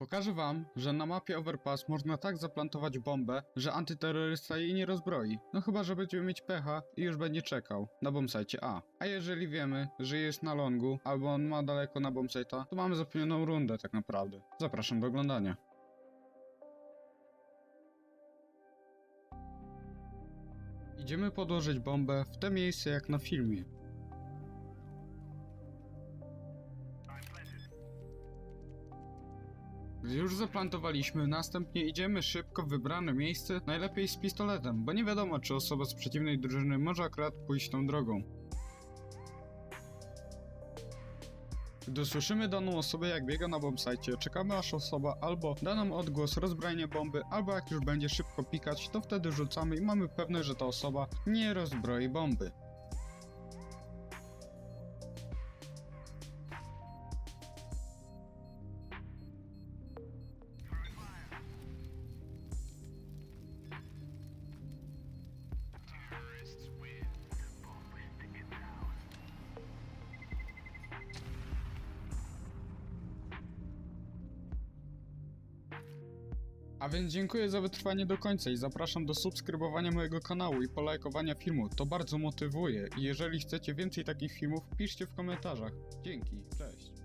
Pokażę wam, że na mapie Overpass można tak zaplantować bombę, że antyterrorysta jej nie rozbroi. No chyba, że będziemy mieć pecha i już będzie czekał na bombsite A. A jeżeli wiemy, że jest na longu, albo on ma daleko na bombsite'a, to mamy zapewnioną rundę tak naprawdę. Zapraszam do oglądania. Idziemy podłożyć bombę w te miejsce jak na filmie. Już zaplantowaliśmy, następnie idziemy szybko w wybrane miejsce, najlepiej z pistoletem, bo nie wiadomo czy osoba z przeciwnej drużyny może akurat pójść tą drogą. Gdy słyszymy daną osobę jak biega na bombsite, czekamy aż osoba albo da nam odgłos rozbrojenia bomby, albo jak już będzie szybko pikać, to wtedy rzucamy i mamy pewność, że ta osoba nie rozbroi bomby. A więc dziękuję za wytrwanie do końca i zapraszam do subskrybowania mojego kanału i polajkowania filmu. To bardzo motywuje i jeżeli chcecie więcej takich filmów, piszcie w komentarzach. Dzięki, cześć.